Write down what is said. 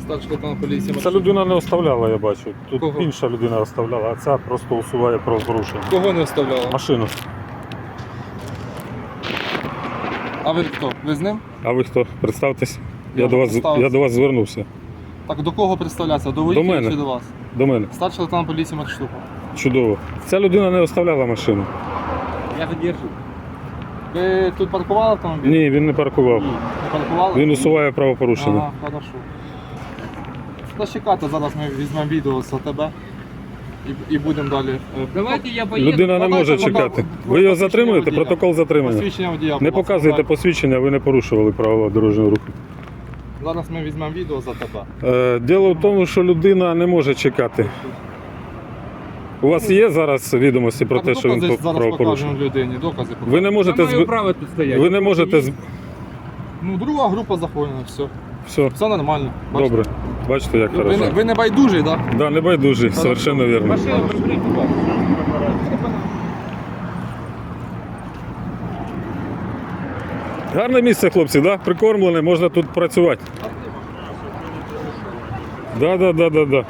Старший лейтенант поліції. Ця людина не оставляла, я бачу. Тут Кого? інша людина оставляла, а ця просто усуває правопорушення. Кого не оставляла? Машину. А ви хто? Ви з ним? А ви хто? Представтесь. Я, Я до вас, я до вас звернувся. Так до кого представлятися? До мене. чи до вас? До мене. Старший лейтенант поліції Марштука. Чудово. Ця людина не оставляла машину. Я задержу. Ви тут паркували автомобіль? Ні, він не паркував. Не паркували? Він усуває правопорушення. Ага, хорошо. Та чекайте, зараз ми візьмемо відео з АТБ і, і будемо далі. е, Давайте я поеду. Людина не може Подайте, чекати. Ви його затримуєте, водія. протокол затримання. Посвідчення водія. будь Не ласка, показуєте дайте. посвідчення, ви не порушували правила дорожнього руху. Зараз ми візьмемо відео з АТБ. Е, Діло в тому, що людина не може чекати. У вас є зараз відомості про те, що він по- зараз правопорушив? покажемо людині, докази покажемо. Ви не можете зби- право тут стоять. ви не можете з- Ну, друга група захоплена, все. все Все нормально. Бачите? добре. Бачите, як Ви, не, хорошо. ви не байдужий, так? Да? Да, не байдужий, совершенно вірно. Машину. Гарне місце, хлопці, да? прикормлене, можна тут працювати. Да, да, да, да, да.